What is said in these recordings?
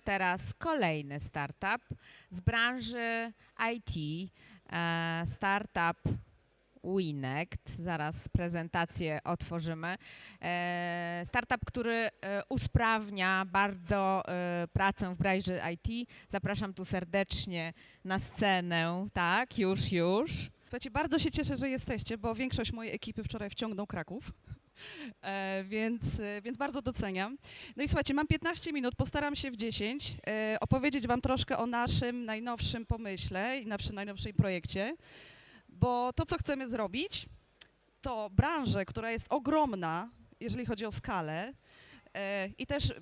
teraz kolejny startup z branży IT. e, Startup Winect. Zaraz prezentację otworzymy. E, Startup, który e, usprawnia bardzo pracę w branży IT. Zapraszam tu serdecznie na scenę. Tak, już, już. Słuchajcie, bardzo się cieszę, że jesteście, bo większość mojej ekipy wczoraj wciągnął Kraków. E, więc, e, więc bardzo doceniam. No i słuchajcie, mam 15 minut, postaram się w 10 e, opowiedzieć Wam troszkę o naszym najnowszym pomyśle i naszym najnowszym projekcie, bo to, co chcemy zrobić, to branżę, która jest ogromna, jeżeli chodzi o skalę, e, i też,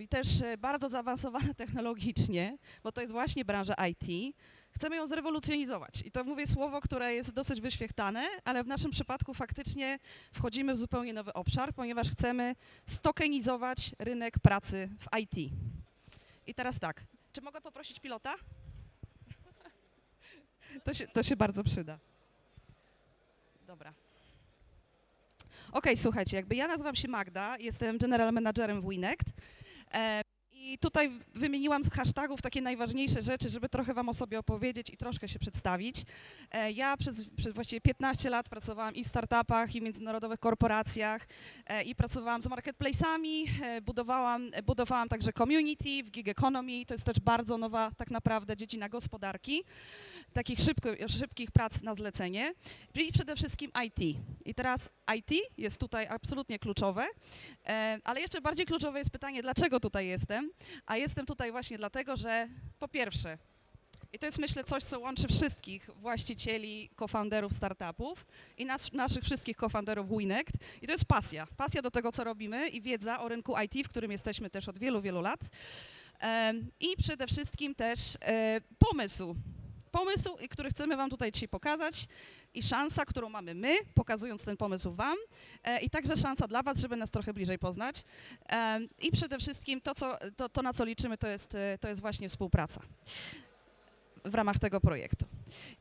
i też bardzo zaawansowana technologicznie, bo to jest właśnie branża IT. Chcemy ją zrewolucjonizować. I to mówię słowo, które jest dosyć wyświechtane, ale w naszym przypadku faktycznie wchodzimy w zupełnie nowy obszar, ponieważ chcemy stokenizować rynek pracy w IT. I teraz tak, czy mogę poprosić pilota? To się, to się bardzo przyda. Dobra. Okej, słuchajcie, jakby ja nazywam się Magda, jestem general managerem w Winect. I tutaj wymieniłam z hashtagów takie najważniejsze rzeczy, żeby trochę Wam o sobie opowiedzieć i troszkę się przedstawić. E, Ja przez, przez właściwie 15 lat pracowałam i w startupach, i w międzynarodowych korporacjach, e, i pracowałam z marketplace'ami, e, budowałam, budowałam także community w gig economy, to jest też bardzo nowa tak naprawdę dziedzina gospodarki, takich szybko, szybkich prac na zlecenie, i przede wszystkim IT. I teraz IT jest tutaj absolutnie kluczowe, ale jeszcze bardziej kluczowe jest pytanie, dlaczego tutaj jestem? A jestem tutaj właśnie dlatego, że po pierwsze, i to jest myślę coś, co łączy wszystkich właścicieli, co-founderów startupów i nas, naszych wszystkich co-founderów Winect. I to jest pasja. Pasja do tego, co robimy i wiedza o rynku IT, w którym jesteśmy też od wielu, wielu lat. I przede wszystkim też e, pomysł. Pomysł, który chcemy Wam tutaj dzisiaj pokazać i szansa, którą mamy my, pokazując ten pomysł Wam e, i także szansa dla Was, żeby nas trochę bliżej poznać. Em, I przede wszystkim to, co, to, to na co liczymy, to jest, e, to jest właśnie współpraca w ramach tego projektu.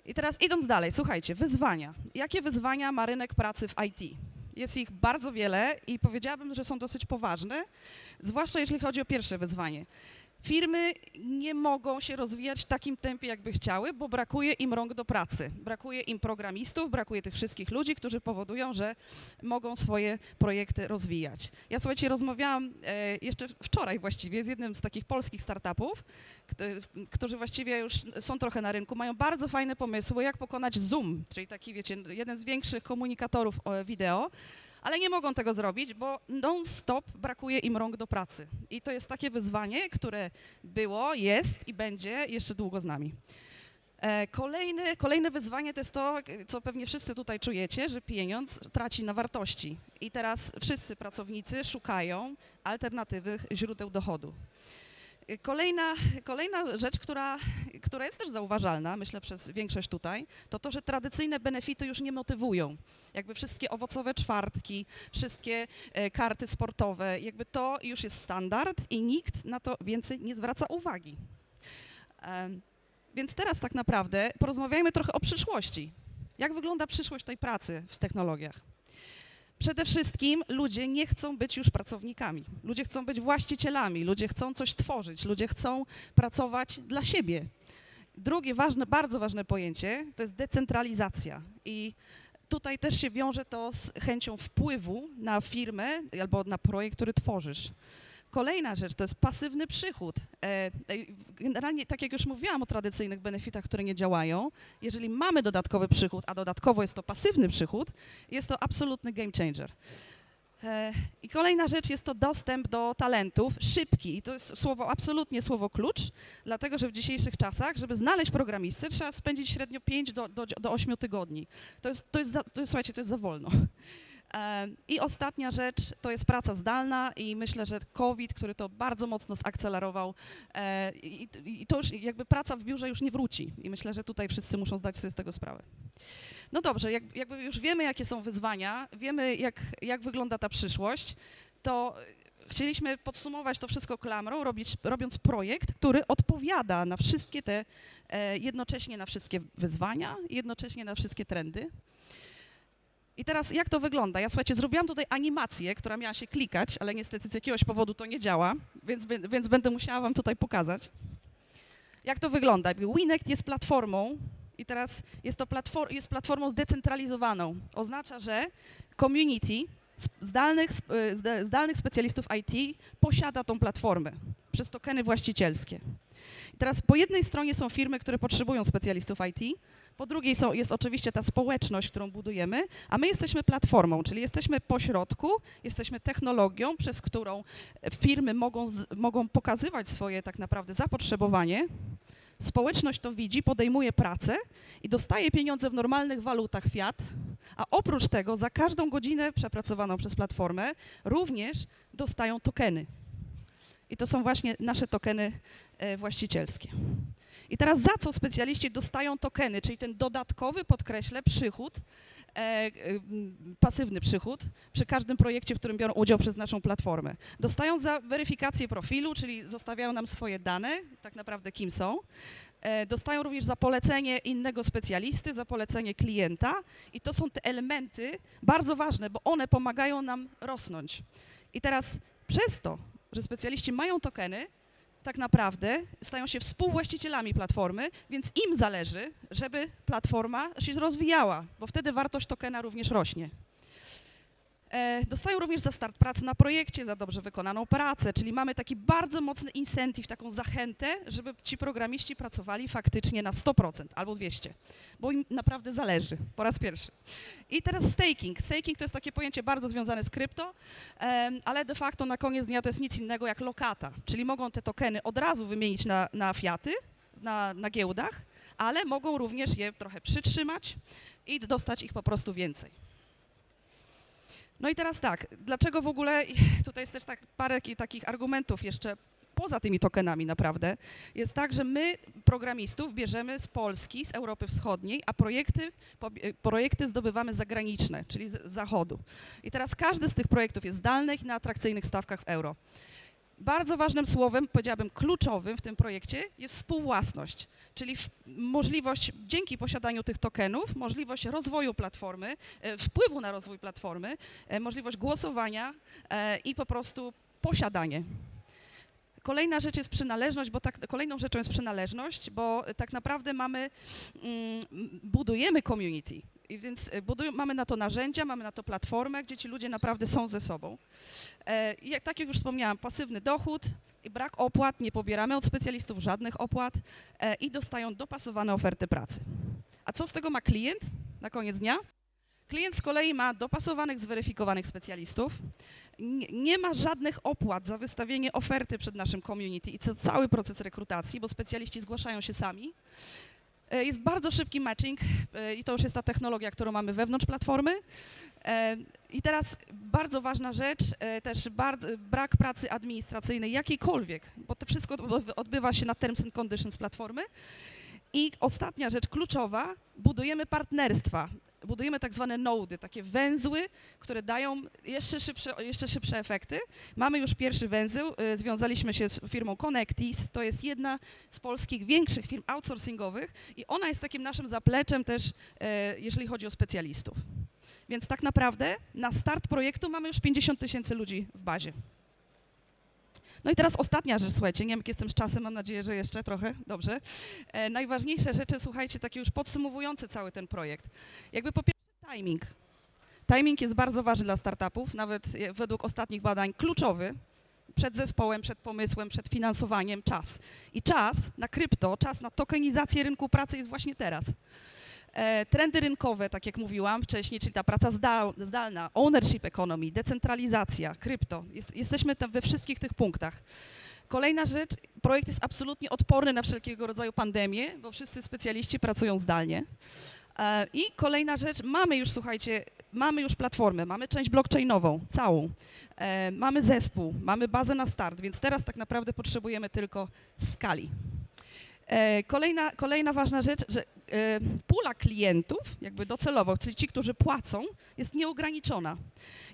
I teraz idąc dalej, słuchajcie, wyzwania. Jakie wyzwania ma rynek pracy w IT? Jest ich bardzo wiele i powiedziałabym, że są dosyć poważne, zwłaszcza jeśli chodzi o pierwsze wyzwanie. Firmy nie mogą się rozwijać w takim tempie, jakby chciały, bo brakuje im rąk do pracy. Brakuje im programistów, brakuje tych wszystkich ludzi, którzy powodują, że mogą swoje projekty rozwijać. Ja słuchajcie, rozmawiałam e, jeszcze wczoraj właściwie z jednym z takich polskich startupów, kt- którzy właściwie już są trochę na rynku, mają bardzo fajne pomysły, jak pokonać Zoom, czyli taki, wiecie, jeden z większych komunikatorów e, wideo, ale nie mogą tego zrobić, bo non-stop brakuje im rąk do pracy. I to jest takie wyzwanie, które było, jest i będzie jeszcze długo z nami. E, Kolejne, kolejne wyzwanie to jest to, co pewnie wszyscy tutaj czujecie, że pieniądz traci na wartości. I teraz wszyscy pracownicy szukają alternatywnych źródeł dochodu. Kolejna, kolejna rzecz, która, która jest też zauważalna, myślę przez większość tutaj, to to, że tradycyjne benefity już nie motywują. Jakby wszystkie owocowe czwartki, wszystkie e, karty sportowe, jakby to już jest standard i nikt na to więcej nie zwraca uwagi. Więc teraz tak naprawdę porozmawiajmy trochę o przyszłości. Jak wygląda przyszłość tej pracy w technologiach? Przede wszystkim ludzie nie chcą być już pracownikami. Ludzie chcą być właścicielami, ludzie chcą coś tworzyć, ludzie chcą pracować dla siebie. Drugie ważne, bardzo ważne pojęcie to jest decentralizacja. I tutaj też się wiąże to z chęcią wpływu na firmę albo na projekt, który tworzysz. Kolejna rzecz to jest pasywny przychód. E, e, Generalnie, tak jak już mówiłam o tradycyjnych benefitach, które nie działają, jeżeli mamy dodatkowy przychód, a dodatkowo jest to pasywny przychód, jest to absolutny game changer. E, I kolejna rzecz jest to dostęp do talentów szybki. I to jest słowo, absolutnie słowo klucz, dlatego że w dzisiejszych czasach, żeby znaleźć programistę, trzeba spędzić średnio 5 do, do, do 8 tygodni. To jest, to jest, to jest, słuchajcie, to jest za wolno. E, I ostatnia rzecz to jest praca zdalna i myślę, że COVID, który to bardzo mocno zakcelerował e, i, to już jakby praca w biurze już nie wróci i myślę, że tutaj wszyscy muszą zdać sobie z tego sprawę. No dobrze, jak, jakby już wiemy, jakie są wyzwania, wiemy, jak, jak wygląda ta przyszłość, to chcieliśmy podsumować to wszystko klamrą, robić, robiąc projekt, który odpowiada na wszystkie te, e, jednocześnie na wszystkie wyzwania, jednocześnie na wszystkie trendy. I teraz jak to wygląda? Ja słuchajcie, zrobiłam tutaj animację, która miała się klikać, ale niestety z jakiegoś powodu to nie działa, więc, więc będę musiała wam tutaj pokazać. Jak to wygląda? Winect jest platformą i teraz jest to jest platformą zdecentralizowaną. Oznacza, że community zdalnych, zde- zdalnych specjalistów IT posiada tą platformę przez tokeny właścicielskie. I teraz po jednej stronie są firmy, które potrzebują specjalistów IT, po drugiej są, jest oczywiście ta społeczność, którą budujemy, a my jesteśmy platformą, czyli jesteśmy pośrodku, jesteśmy technologią, przez którą e, firmy mogą, mogą pokazywać swoje tak naprawdę zapotrzebowanie. Społeczność to widzi, podejmuje pracę i dostaje pieniądze w normalnych walutach fiat, a oprócz tego za każdą godzinę przepracowaną przez platformę również dostają tokeny. I to są właśnie nasze tokeny e, właścicielskie. I teraz za co specjaliści dostają tokeny, czyli ten dodatkowy, podkreślę, przychód, e, e, pasywny przychód przy każdym projekcie, w którym biorą udział przez naszą platformę. Dostają za weryfikację profilu, czyli zostawiają nam swoje dane, tak naprawdę kim są. E, dostają również za polecenie innego specjalisty, za polecenie klienta i to są te elementy bardzo ważne, bo one pomagają nam rosnąć. I teraz przez to, że specjaliści mają tokeny, tak naprawdę stają się współwłaścicielami platformy, więc im zależy, żeby platforma się rozwijała, bo wtedy wartość tokena również rośnie. E, Dostają również za start pracy na projekcie, za dobrze wykonaną pracę, czyli mamy taki bardzo mocny incentyw, taką zachętę, żeby ci programiści pracowali faktycznie na 100% albo 200, bo im naprawdę zależy, po raz pierwszy. I teraz staking. Staking to jest takie pojęcie bardzo związane z krypto, ale de facto na koniec dnia to jest nic innego jak lokata, czyli mogą te tokeny od razu wymienić na, na fiaty, na, na giełdach, ale mogą również je trochę przytrzymać i dostać ich po prostu więcej. No i teraz tak, dlaczego w ogóle, tutaj jest też tak parę ki- takich argumentów jeszcze poza tymi tokenami naprawdę, jest tak, że my programistów bierzemy z Polski, z Europy Wschodniej, a projekty, projekty zdobywamy zagraniczne, czyli z zachodu. I teraz każdy z tych projektów jest zdalnych na atrakcyjnych stawkach w euro. Bardzo ważnym słowem, powiedziałabym kluczowym w tym projekcie jest współwłasność, czyli możliwość, dzięki posiadaniu tych tokenów, możliwość rozwoju platformy, e, wpływu na rozwój platformy, e, możliwość głosowania e, i po prostu posiadanie. Kolejna rzecz jest przynależność, bo tak, kolejną rzeczą jest przynależność, bo tak naprawdę mamy, mm, budujemy community, i więc e, mamy na to narzędzia, mamy na to platformę, gdzie ci ludzie naprawdę są ze sobą. E, i jak, tak jak już wspomniałam, pasywny dochód i brak opłat, nie pobieramy od specjalistów żadnych opłat e, i dostają dopasowane oferty pracy. A co z tego ma klient na koniec dnia? Klient z kolei ma dopasowanych, zweryfikowanych specjalistów. Nie, nie ma żadnych opłat za wystawienie oferty przed naszym community i cały proces rekrutacji, bo specjaliści zgłaszają się sami. E, Jest bardzo szybki matching e, i to już jest ta technologia, którą mamy wewnątrz platformy. E, I teraz bardzo ważna rzecz, też brak pracy administracyjnej jakiejkolwiek, bo to wszystko odby- odbywa się na terms and conditions platformy. I ostatnia rzecz kluczowa, budujemy partnerstwa. Budujemy tak zwane nody, takie węzły, które dają jeszcze szybsze, jeszcze szybsze efekty. Mamy już pierwszy węzeł, y, związaliśmy się z firmą Connectis, to jest jedna z polskich większych firm outsourcingowych i ona jest takim naszym zapleczem też, e, jeżeli chodzi o specjalistów. Więc tak naprawdę na start projektu mamy już 50 tysięcy ludzi w bazie. No i teraz ostatnia rzecz, słuchajcie, nie wiem jak jestem z czasem, mam nadzieję, że jeszcze trochę, dobrze. E, najważniejsze rzeczy, słuchajcie, takie już podsumowujące cały ten projekt. Jakby po pierwsze timing. Timing jest bardzo ważny dla startupów, nawet e, według ostatnich badań kluczowy. Przed zespołem, przed pomysłem, przed finansowaniem, czas. I czas na krypto, czas na tokenizację rynku pracy jest właśnie teraz. E, trendy rynkowe, tak jak mówiłam wcześniej, czyli ta praca zdal, zdalna, ownership economy, decentralizacja, krypto. Jest, jesteśmy we wszystkich tych punktach. Kolejna rzecz, projekt jest absolutnie odporny na wszelkiego rodzaju pandemie, bo wszyscy specjaliści pracują zdalnie. E, I kolejna rzecz, mamy już, słuchajcie, mamy już platformę, mamy część blockchainową, całą. E, mamy zespół, mamy bazę na start, więc teraz tak naprawdę potrzebujemy tylko skali. E, Kolejna, kolejna ważna rzecz, że e, pula klientów, jakby docelowo, czyli ci, którzy płacą, jest nieograniczona.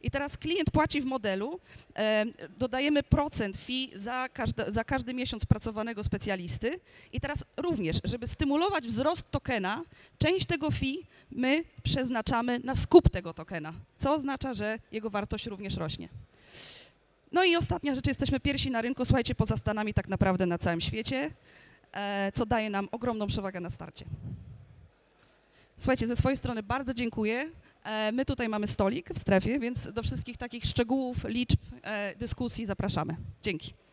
I teraz klient płaci w modelu, e, dodajemy procent fee za, każde, za każdy miesiąc pracowanego specjalisty i teraz również, żeby stymulować wzrost tokena, część tego fee my przeznaczamy na skup tego tokena, co oznacza, że jego wartość również rośnie. No i ostatnia rzecz, jesteśmy pierwsi na rynku, słuchajcie, poza Stanami tak naprawdę na całym świecie, co daje nam ogromną przewagę na starcie. Słuchajcie, ze swojej strony bardzo dziękuję. E, My tutaj mamy stolik w strefie, więc do wszystkich takich szczegółów, liczb, e, dyskusji zapraszamy. Dzięki.